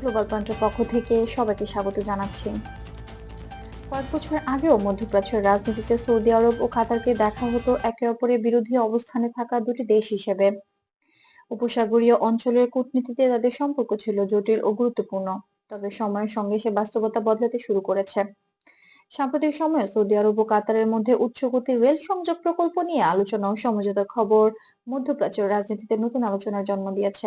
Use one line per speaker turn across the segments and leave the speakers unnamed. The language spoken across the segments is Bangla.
গ্লোবাল পয়েন্টের পক্ষ থেকে সবাইকে স্বাগত জানাচ্ছি। কয়েক বছর আগেও মধ্যপ্রাচ্যের রাজনীতিতে সৌদি আরব ও কাতারকে দেখা হতো একে অপরের বিরোধী অবস্থানে থাকা দুটি দেশ হিসেবে। উপসাগরীয় অঞ্চলের কূটনীতিতে তাদের সম্পর্ক ছিল জটিল ও গুরুত্বপূর্ণ, তবে সময়ের সঙ্গে সে বাস্তবতা বদলাতে শুরু করেছে। সাম্প্রতিক সময়ে সৌদি আরব ও কাতারের মধ্যে উচ্চগতির রেল সংযোগ প্রকল্প নিয়ে আলোচনা ও সমঝোতার খবর মধ্যপ্রাচ্যের রাজনীতিতে নতুন আলোচনার জন্ম দিয়েছে।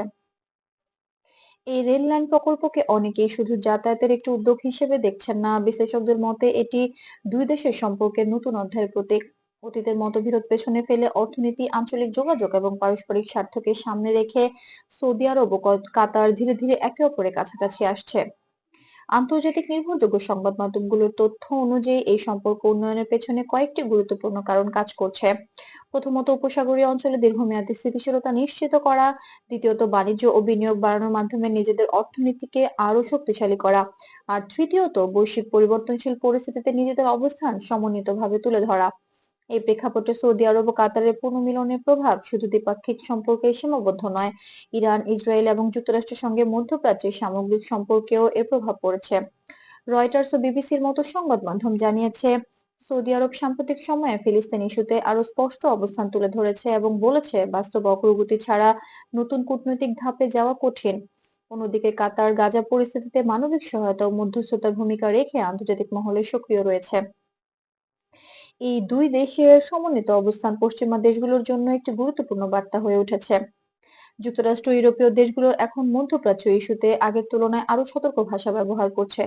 এই রেল লাইন প্রকল্পকে অনেকেই শুধু যাতায়াতের একটি উদ্যোগ হিসেবে দেখছেন না। বিশ্লেষকদের মতে, এটি দুই দেশের সম্পর্কে নতুন অধ্যায়ের প্রতীক। অতীতের মতবিরোধ পেছনে ফেলে অর্থনীতি, আঞ্চলিক যোগাযোগ এবং পারস্পরিক স্বার্থকে সামনে রেখে সৌদি আরব ও কাতার ধীরে ধীরে একে অপরের কাছাকাছি আসছে। আন্তর্জাতিক নির্ভরযোগ্য সংবাদ মাধ্যমগুলোর তথ্য অনুযায়ী এই সম্পর্ক উন্নয়নের পেছনে কয়েকটি গুরুত্বপূর্ণ কারণ কাজ করছে। প্রথমত, উপসাগরীয় অঞ্চলে দীর্ঘমেয়াদী স্থিতিশীলতা নিশ্চিত করা। দ্বিতীয়ত, বাণিজ্য ও বিনিয়োগ বাড়ানোর মাধ্যমে নিজেদের অর্থনীতিকে আরও শক্তিশালী করা। আর তৃতীয়ত, বৈশ্বিক পরিবর্তনশীল পরিস্থিতিতে নিজেদের অবস্থান সমন্বিতভাবে তুলে ধরা। এই প্রেক্ষাপটে সৌদি আরব ও কাতারের পুনর্মিলনের প্রভাব শুধু দ্বিপাক্ষিক সম্পর্কে সীমাবদ্ধ নয়, ইরান, ইসরায়েল এবং যুক্তরাষ্ট্রের সঙ্গে মধ্যপ্রাচ্যের সামগ্রিক সম্পর্কেও এর প্রভাব পড়েছে। রয়টার্স ও বিবিসির মতো সংবাদ মাধ্যম জানিয়েছে, সৌদি আরব সাম্প্রতিক সময়ে ফিলিস্তিন ইস্যুতে আরও স্পষ্ট অবস্থান তুলে ধরেছে এবং বলেছে, বাস্তব অগ্রগতি ছাড়া নতুন কূটনৈতিক ধাপে যাওয়া কঠিন। অন্যদিকে কাতার গাজা পরিস্থিতিতে মানবিক সহায়তা ও মধ্যস্থতার ভূমিকা রেখে আন্তর্জাতিক মহলে সক্রিয় রয়েছে। এই দুই দেশের সমন্বিত অবস্থান পশ্চিমা দেশগুলোর জন্য একটি গুরুত্বপূর্ণ বার্তা হয়ে উঠেছে। যুক্তরাষ্ট্র, ইউরোপীয় দেশগুলোর এখন মধ্যপ্রাচ্য ইস্যুতে আগের তুলনায় আরও সতর্ক ভাষা ব্যবহার করছে।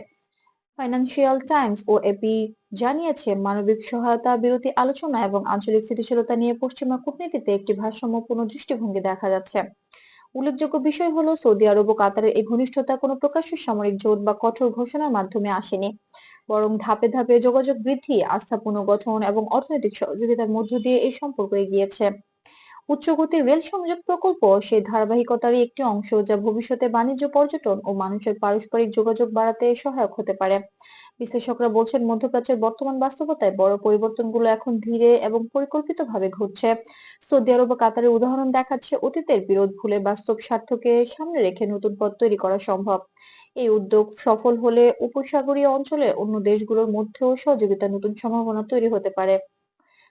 ফাইন্যান্সিয়াল টাইমস ও এপি জানিয়েছে, মানবিক সহায়তা, বিরতি আলোচনা এবং আঞ্চলিক স্থিতিশীলতা নিয়ে পশ্চিমা কূটনীতিতে একটি ভারসাম্যপূর্ণ দৃষ্টিভঙ্গি দেখা যাচ্ছে। উল্লেখযোগ্য বিষয় হলো, সৌদি আরব ও কাতারের এই ঘনিষ্ঠতা কোনো প্রকাশ্য সামরিক জোট বা কঠোর ঘোষণার মাধ্যমে আসেনি। বরং ধাপে ধাপে যোগাযোগ বৃদ্ধি আস্থা পুনর্গঠন এবং অর্থনৈতিক সহযোগিতার মধ্য দিয়ে এই সম্পর্ক এগিয়েছে। উচ্চগতির রেল সংযোগ প্রকল্প সেই ধারাবাহিকতারই একটি অংশ যা ভবিষ্যতে বাণিজ্য, পর্যটন ও মানুষের পারস্পরিক যোগাযোগ বাড়াতে সহায়ক হতে পারে। বিশ্লেষকরা বলছেন, মধ্যপ্রাচ্যের বর্তমান বাস্তবতায় বড় পরিবর্তনগুলো এখন ধীরে এবং পরিকল্পিতভাবে ঘটছে। সৌদি আরব ও কাতারের উদাহরণ দেখাচ্ছে অতীতের বিরোধ ভুলে বাস্তব স্বার্থকে সামনে রেখে নতুন পথ তৈরি করা সম্ভব। এই উদ্যোগ সফল হলে উপসাগরীয় অঞ্চলের অন্য দেশগুলোর মধ্যেও সহযোগিতার নতুন সম্ভাবনা তৈরি হতে পারে।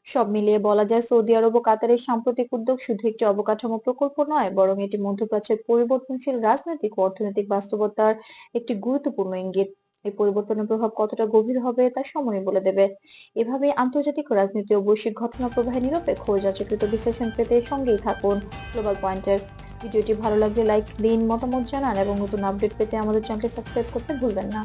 সব মিলিয়ে বলা যায় সৌদি আরব ও কাতারের সাম্প্রতিক উদ্যোগ শুধু একটি অবকাঠামো প্রকল্প নয়, বরং এটি মধ্যপ্রাচ্যের পরিবর্তনশীল রাজনৈতিক ও অর্থনৈতিক বাস্তবতার একটি গুরুত্বপূর্ণ ইঙ্গিত। এই পরিবর্তনের প্রভাব কতটা গভীর হবে তা সময় বলে দেবে। এভাবে আন্তর্জাতিক রাজনীতি ও বৈশ্বিক ঘটনা প্রবাহে নিরপেক্ষ ও যাচাইকৃত বিশ্লেষণ পেতে সঙ্গেই থাকুন গ্লোবাল পয়েন্টের ভিডিওটি ভালো লাগলে লাইক দিন, মতামত জানান এবং নতুন আপডেট পেতে আমাদের চ্যানেলটি সাবস্ক্রাইব করতে ভুলবেন না।